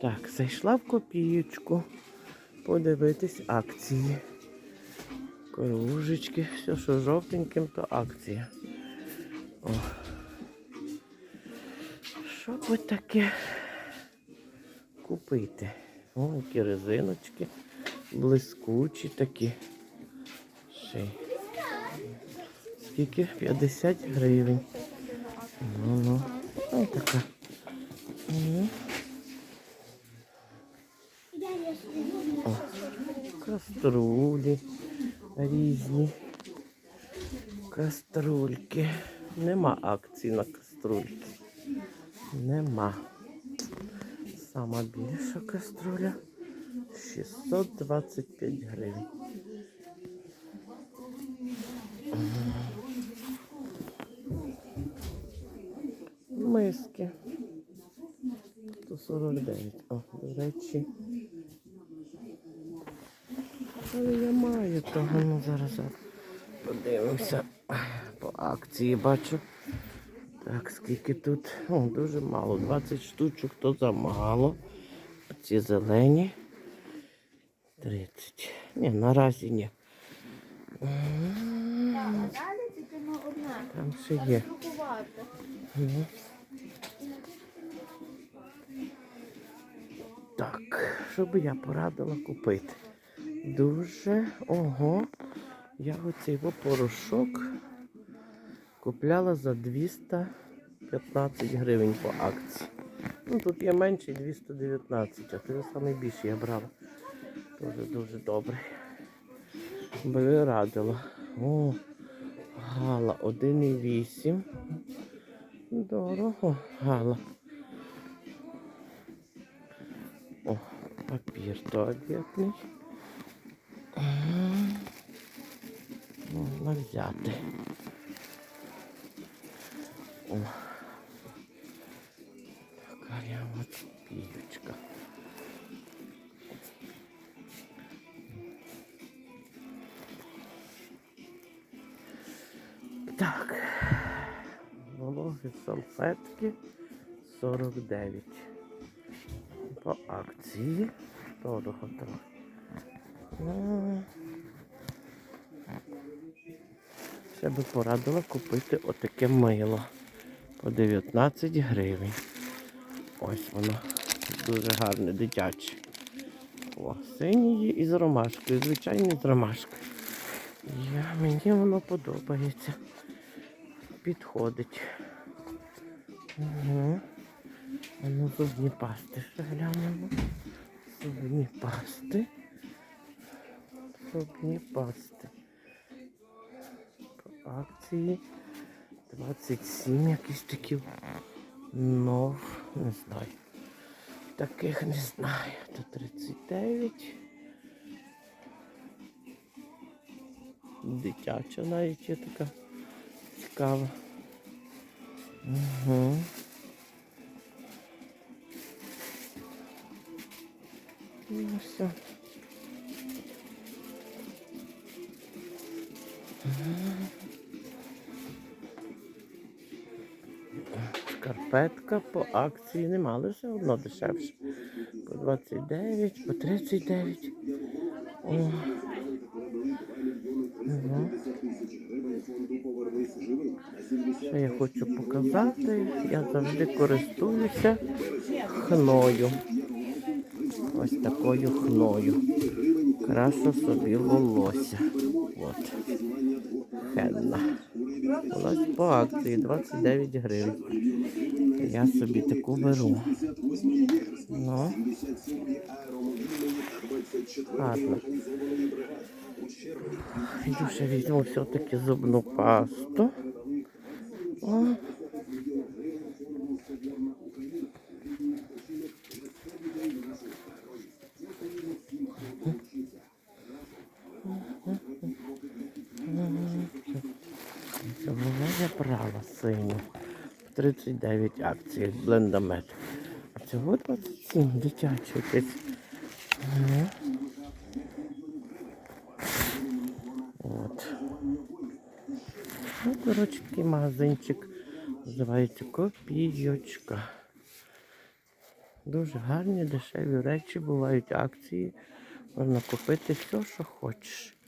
Так, зайшла в копієчку. Подивитись акції. Кружечки, все, що жовтеньким, то акція. О. Що би таке купити? О, які резиночки, блискучі такі. Ще. Скільки? 50 гривень. Ну, ну. Ось така. Каструлі різні. Каструльки. Нема акцій на каструльки. Нема. Сама більша каструля 625 гривень. Миски. 149. О, до речі. Але я маю того, ну зараз подивимося. По акції бачу. Так, скільки тут? О, дуже мало. 20 штучок, то замало. Ці зелені. 30. Ні, наразі ні. Там ще є. Так, що би я порадила купити? Дуже ого. Я оцей во порошок купляла за 215 гривень по акції. Ну тут є менший 219, а саме більше я брала. Дуже дуже добрий. Би радила. О, гала 1,8. Дорого, гала. О, папір туалетний. Можна взяти. Така я от піючка. Так. Вологі салфетки 49. По акції. Дорого трохи. Ще би порадила купити отаке мило по 19 гривень. Ось воно дуже гарне, дитяче. О, синє є і з ромашкою, звичайно, з ромашкою. Я, мені воно подобається. Підходить. Угу. Ну зубні пасти ще глянемо. Зубні пасти. Зубні пасти. Акції 27 якісь такі. Нов, не знаю. Таких не знаю. То 39. Дитяча навіть є така цікава. Угу. Ну все. Шкарпетка по акції нема, але все одно дешевше. По 29, по 39. О. Угу. Що я хочу показати? Я завжди користуюся хною. Ось такою хною. Крашу собі волосся. От. Хенна. Ось по акції 29 гривень. Я собі таку беру. Ну. Ладно. Йду візьму все-таки зубну пасту. Я синю. 39 акцій блендамет. А цього 27 дитячий. Ага. От. Ну, коротше, такий магазинчик. Називається Копійочка. Дуже гарні, дешеві речі, бувають акції. Можна купити все, що хочеш.